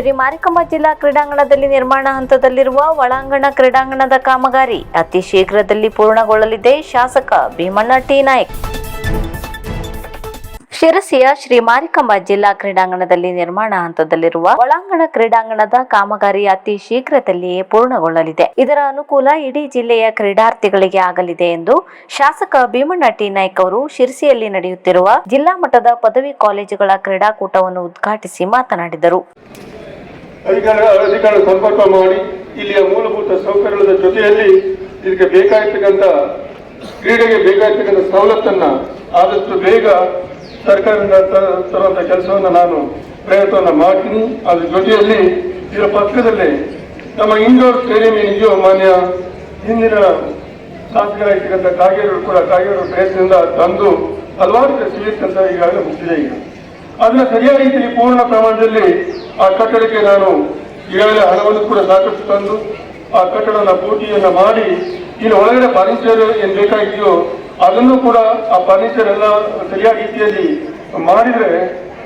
ಶ್ರೀ ಮಾರಿಕಮ್ಮ ಜಿಲ್ಲಾ ಕ್ರೀಡಾಂಗಣದಲ್ಲಿ ನಿರ್ಮಾಣ ಹಂತದಲ್ಲಿರುವ ಒಳಾಂಗಣ ಕ್ರೀಡಾಂಗಣದ ಕಾಮಗಾರಿ ಅತಿ ಶೀಘ್ರದಲ್ಲಿ ಪೂರ್ಣಗೊಳ್ಳಲಿದೆ. ಶಾಸಕ ಭೀಮಣ್ಣ ಟಿ. ನಾಯ್ಕ್. ಶಿರಸಿಯ ಶ್ರೀ ಮಾರಿಕಂಬ ಜಿಲ್ಲಾ ಕ್ರೀಡಾಂಗಣದಲ್ಲಿ ನಿರ್ಮಾಣ ಹಂತದಲ್ಲಿರುವ ಒಳಾಂಗಣ ಕ್ರೀಡಾಂಗಣದ ಕಾಮಗಾರಿ ಅತಿ ಶೀಘ್ರದಲ್ಲಿಯೇ ಪೂರ್ಣಗೊಳ್ಳಲಿದೆ. ಇದರ ಅನುಕೂಲ ಇಡೀ ಜಿಲ್ಲೆಯ ಕ್ರೀಡಾರ್ಥಿಗಳಿಗೆ ಆಗಲಿದೆ ಎಂದು ಶಾಸಕ ಭೀಮಣ್ಣ ಟಿ. ನಾಯ್ಕ್ ಅವರು ಶಿರಸಿಯಲ್ಲಿ ನಡೆಯುತ್ತಿರುವ ಜಿಲ್ಲಾ ಮಟ್ಟದ ಪದವಿ ಕಾಲೇಜುಗಳ ಕ್ರೀಡಾಕೂಟವನ್ನು ಉದ್ಘಾಟಿಸಿ ಮಾತನಾಡಿದರು. ಅಧಿಕಾರ ಅಧಿಕಾರ ಸಂಪರ್ಕ ಮಾಡಿ ಇಲ್ಲಿಯ ಮೂಲಭೂತ ಸೌಕರ್ಯದ ಜೊತೆಯಲ್ಲಿ ಇದಕ್ಕೆ ಬೇಕಾಗಿರ್ತಕ್ಕಂಥ ಕ್ರೀಡೆಗೆ ಬೇಕಾಗಿರ್ತಕ್ಕಂಥ ಸವಲತ್ತನ್ನು ಆದಷ್ಟು ಬೇಗ ಸರ್ಕಾರದಿಂದ ತರುವಂಥ ಕೆಲಸವನ್ನು ನಾನು ಪ್ರಯತ್ನವನ್ನು ಮಾಡ್ತೀನಿ. ಅದ್ರ ಜೊತೆಯಲ್ಲಿ ಇದರ ಪಕ್ಕದಲ್ಲೇ ನಮ್ಮ ಇಂಡೋರ್ ಸ್ಟೇಡಿಯಂ ಏನಿದೆಯೋ ಮಾನ್ಯ ಹಿಂದಿನ ಶಾಸಕರಾಗಿರ್ತಕ್ಕಂಥ ಕಾಗೇರು ಕೂಡ ಕಾಗೇರು ಪ್ರಯತ್ನದಿಂದ ತಂದು ಹಲವಾರು ಸಿವಿಲ್ಸ್ ಅಂತ ಈಗಾಗಲೇ ಮುಗಿದಿದೆ ಈಗ. ಅದನ್ನ ಸರಿಯಾದ ರೀತಿಯಲ್ಲಿ ಪೂರ್ಣ ಪ್ರಮಾಣದಲ್ಲಿ ಆ ಕಟ್ಟಡಕ್ಕೆ ನಾನು ಈಗಾಗಲೇ ಹಣವನ್ನು ಕೂಡ ಸಾಕಷ್ಟು ತಂದು ಆ ಕಟ್ಟಡನ ಪೂರ್ತಿಯನ್ನ ಮಾಡಿ ಇಲ್ಲಿ ಒಳಗಡೆ ಫರ್ನಿಚರ್ ಏನ್ ಬೇಕಾಗಿದೆಯೋ ಅದನ್ನು ಕೂಡ ಆ ಫರ್ನಿಚರ್ ಎಲ್ಲ ಸರಿಯಾದ ರೀತಿಯಲ್ಲಿ ಮಾಡಿದ್ರೆ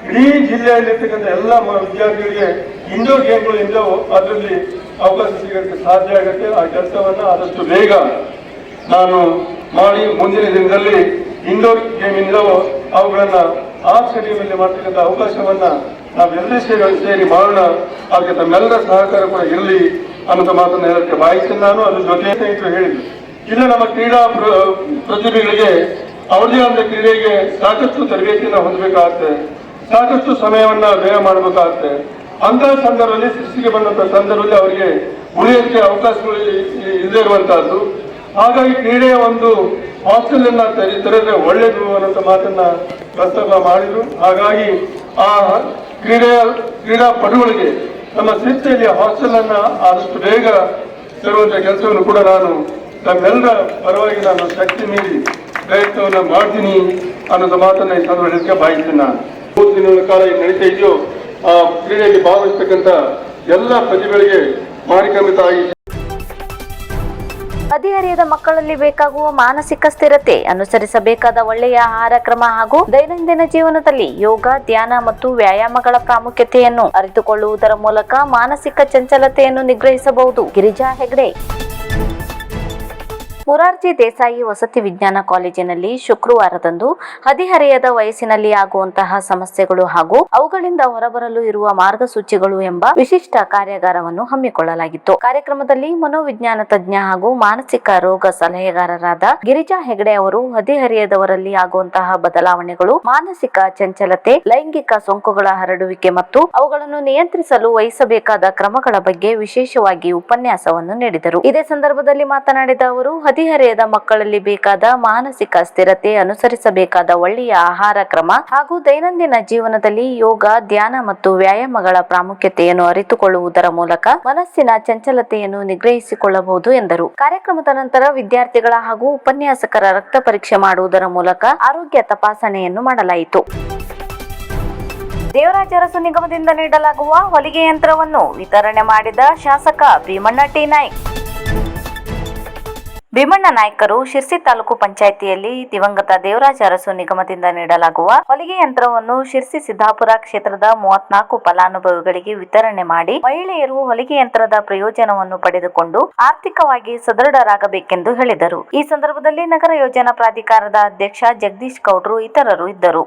ಇಡೀ ಜಿಲ್ಲೆಯಲ್ಲಿರ್ತಕ್ಕಂಥ ಎಲ್ಲ ವಿದ್ಯಾರ್ಥಿಗಳಿಗೆ ಇಂಡೋರ್ ಗೇಮ್ಗಳು ಇಂದೋ ಅದರಲ್ಲಿ ಅವಕಾಶ ಸಿಗೋಕ್ಕೆ ಸಾಧ್ಯ ಆಗುತ್ತೆ. ಆ ಕೆಲಸವನ್ನ ಆದಷ್ಟು ಬೇಗ ನಾನು ಮಾಡಿ ಮುಂದಿನ ದಿನದಲ್ಲಿ ಇಂಡೋರ್ ಗೇಮ್ ಅವುಗಳನ್ನು ಅವುಗಳನ್ನ ಆ ಸ್ಟೇಡಿಯಂನಲ್ಲಿ ಮಾಡ್ತಕ್ಕಂಥ ಅವಕಾಶವನ್ನ ನಾವೆಲ್ಲರೂ ಸೇರಿ ಸೇರಿ ಮಾಡೋಣ. ಅದಕ್ಕೆ ತಮ್ಮೆಲ್ಲರ ಸಹಕಾರ ಕೂಡ ಇರಲಿ ಅನ್ನೋದು ಮಾತನ್ನ ಹೇಳಕ್ಕೆ ಬಾಯಿಸಿ ನಾನು. ಅದ್ರ ಜೊತೆ ಸ್ನೇಹಿತರು ಹೇಳಿದ್ರು. ಇಲ್ಲ ನಮ್ಮ ಕ್ರೀಡಾ ಪ್ರ- ಪ್ರತಿಭೆಗಳಿಗೆ ಅವ್ರದೇ ಆದ ಕ್ರೀಡೆಗೆ ಸಾಕಷ್ಟು ತರಬೇತಿಯನ್ನು ಹೊಂದಬೇಕಾಗತ್ತೆ. ಸಾಕಷ್ಟು ಸಮಯವನ್ನ ವ್ಯಯ ಮಾಡಬೇಕಾಗತ್ತೆ. ಅಂತಹ ಸಂದರ್ಭದಲ್ಲಿ ಸೃಷ್ಟಿಗೆ ಬಂದಂತ ಸಂದರ್ಭದಲ್ಲಿ ಅವರಿಗೆ ಉಳಿಯೋಕ್ಕೆ ಅವಕಾಶಗಳು ಇಲ್ಲದೆ ಇರುವಂತಹದ್ದು. ಹಾಗಾಗಿ ಕ್ರೀಡೆಯ ಒಂದು ಹಾಸ್ಟೆಲ್ ಅನ್ನ ತೆರೆ- ತೆರೆದ್ರೆ ಒಳ್ಳೇದು ಅನ್ನೋ ಮಾತನ್ನ ಪ್ರಸ್ತಾಪ ಮಾಡಿದ್ರು. ಹಾಗಾಗಿ ಆ ಕ್ರೀಡೆಯ ಕ್ರೀಡಾಪಟುಗಳಿಗೆ ನಮ್ಮ ಸಂಸ್ಥೆಯಲ್ಲಿ ಹಾಸ್ಟೆಲ್ ಅನ್ನ ಆದಷ್ಟು ಬೇಗ ತರುವಂತಹ ಕೆಲಸವನ್ನು ಕೂಡ ನಾನು ತಮ್ಮೆಲ್ಲರ ಪರವಾಗಿ ನಾನು ಶಕ್ತಿ ಮೀರಿ ಪ್ರಯತ್ನವನ್ನು ಮಾಡ್ತೀನಿ ಅನ್ನೋದು ಮಾತನ್ನ ಈ ಸಂದರ್ಭಕ್ಕೆ ಬಾಯಿಸ್ತೀನಿ ನಾನು. ಮೂರು ದಿನಗಳ ಕಾಲ ಏನು ನಡೀತಾ ಇದೆಯೋ, ಆ ಕ್ರೀಡೆಯಲ್ಲಿ ಭಾಗವಹಿಸ್ತಕ್ಕಂಥ ಎಲ್ಲ ಪ್ರತಿಭೆಗಳಿಗೆ ಮಾರಿಕಮಿತ ಆಗಿ ಹದಿಹರೆಯದ ಮಕ್ಕಳಲ್ಲಿ ಬೇಕಾಗುವ ಮಾನಸಿಕ ಸ್ಥಿರತೆ, ಅನುಸರಿಸಬೇಕಾದ ಒಳ್ಳೆಯ ಆಹಾರ ಕ್ರಮ ಹಾಗೂ ದೈನಂದಿನ ಜೀವನದಲ್ಲಿ ಯೋಗ, ಧ್ಯಾನ ಮತ್ತು ವ್ಯಾಯಾಮಗಳ ಪ್ರಾಮುಖ್ಯತೆಯನ್ನು ಅರಿತುಕೊಳ್ಳುವುದರ ಮೂಲಕ ಮಾನಸಿಕ ಚಂಚಲತೆಯನ್ನು ನಿಗ್ರಹಿಸಬಹುದು. ಗಿರಿಜಾ ಹೆಗ್ಡೆ ಮುರಾರ್ಜಿ ದೇಸಾಯಿ ವಸತಿ ವಿಜ್ಞಾನ ಕಾಲೇಜಿನಲ್ಲಿ ಶುಕ್ರವಾರದಂದು ಹದಿಹರೆಯದ ವಯಸ್ಸಿನಲ್ಲಿ ಆಗುವಂತಹ ಸಮಸ್ಯೆಗಳು ಹಾಗೂ ಅವುಗಳಿಂದ ಹೊರಬರಲು ಇರುವ ಮಾರ್ಗಸೂಚಿಗಳು ಎಂಬ ವಿಶಿಷ್ಟ ಕಾರ್ಯಾಗಾರವನ್ನು ಹಮ್ಮಿಕೊಳ್ಳಲಾಗಿತ್ತು. ಕಾರ್ಯಕ್ರಮದಲ್ಲಿ ಮನೋವಿಜ್ಞಾನ ತಜ್ಞ ಹಾಗೂ ಮಾನಸಿಕ ರೋಗ ಸಲಹೆಗಾರರಾದ ಗಿರಿಜಾ ಹೆಗಡೆ ಅವರು ಹದಿಹರೆಯದವರಲ್ಲಿ ಆಗುವಂತಹ ಬದಲಾವಣೆಗಳು, ಮಾನಸಿಕ ಚಂಚಲತೆ, ಲೈಂಗಿಕ ಸೋಂಕುಗಳ ಹರಡುವಿಕೆ ಮತ್ತು ಅವುಗಳನ್ನು ನಿಯಂತ್ರಿಸಲು ವಹಿಸಬೇಕಾದ ಕ್ರಮಗಳ ಬಗ್ಗೆ ವಿಶೇಷವಾಗಿ ಉಪನ್ಯಾಸವನ್ನು ನೀಡಿದರು. ಇದೇ ಸಂದರ್ಭದಲ್ಲಿ ಮಾತನಾಡಿದ ಅವರು ಹದಿಹರೆಯದ ಮಕ್ಕಳಲ್ಲಿ ಬೇಕಾದ ಮಾನಸಿಕ ಸ್ಥಿರತೆ, ಅನುಸರಿಸಬೇಕಾದ ಒಳ್ಳೆಯ ಆಹಾರ ಕ್ರಮ ಹಾಗೂ ದೈನಂದಿನ ಜೀವನದಲ್ಲಿ ಯೋಗ, ಧ್ಯಾನ ಮತ್ತು ವ್ಯಾಯಾಮಗಳ ಪ್ರಾಮುಖ್ಯತೆಯನ್ನು ಅರಿತುಕೊಳ್ಳುವುದರ ಮೂಲಕ ಮನಸ್ಸಿನ ಚಂಚಲತೆಯನ್ನು ನಿಗ್ರಹಿಸಿಕೊಳ್ಳಬಹುದು ಎಂದರು. ಕಾರ್ಯಕ್ರಮದ ನಂತರ ವಿದ್ಯಾರ್ಥಿಗಳ ಹಾಗೂ ಉಪನ್ಯಾಸಕರ ರಕ್ತ ಪರೀಕ್ಷೆ ಮಾಡುವುದರ ಮೂಲಕ ಆರೋಗ್ಯ ತಪಾಸಣೆಯನ್ನು ಮಾಡಲಾಯಿತು. ದೇವರಾಜ ಅರಸು ನಿಗಮದಿಂದ ನೀಡಲಾಗುವ ಹೊಲಿಗೆ ಯಂತ್ರವನ್ನು ವಿತರಣೆ ಮಾಡಿದ ಶಾಸಕ ಭೀಮಣ್ಣ ಟಿ. ನಾಯ್ಕ್. ಭೀಮಣ್ಣ ನಾಯ್ಕರು ಶಿರ್ಸಿ ತಾಲೂಕು ಪಂಚಾಯಿತಿಯಲ್ಲಿ ದಿವಂಗತ ದೇವರಾಜ ಅರಸು ನಿಗಮದಿಂದ ನೀಡಲಾಗುವ ಹೊಲಿಗೆ ಯಂತ್ರವನ್ನು ಶಿರ್ಸಿ ಸಿದ್ದಾಪುರ ಕ್ಷೇತ್ರದ ಮೂವತ್ನಾಲ್ಕು ಫಲಾನುಭವಿಗಳಿಗೆ ವಿತರಣೆ ಮಾಡಿ ಮಹಿಳೆಯರು ಹೊಲಿಗೆ ಯಂತ್ರದ ಪ್ರಯೋಜನವನ್ನು ಪಡೆದುಕೊಂಡು ಆರ್ಥಿಕವಾಗಿ ಸದೃಢರಾಗಬೇಕೆಂದು ಹೇಳಿದರು. ಈ ಸಂದರ್ಭದಲ್ಲಿ ನಗರ ಯೋಜನಾ ಪ್ರಾಧಿಕಾರದ ಅಧ್ಯಕ್ಷ ಜಗದೀಶ್ ಗೌಡ್ರು ಇತರರು ಇದ್ದರು.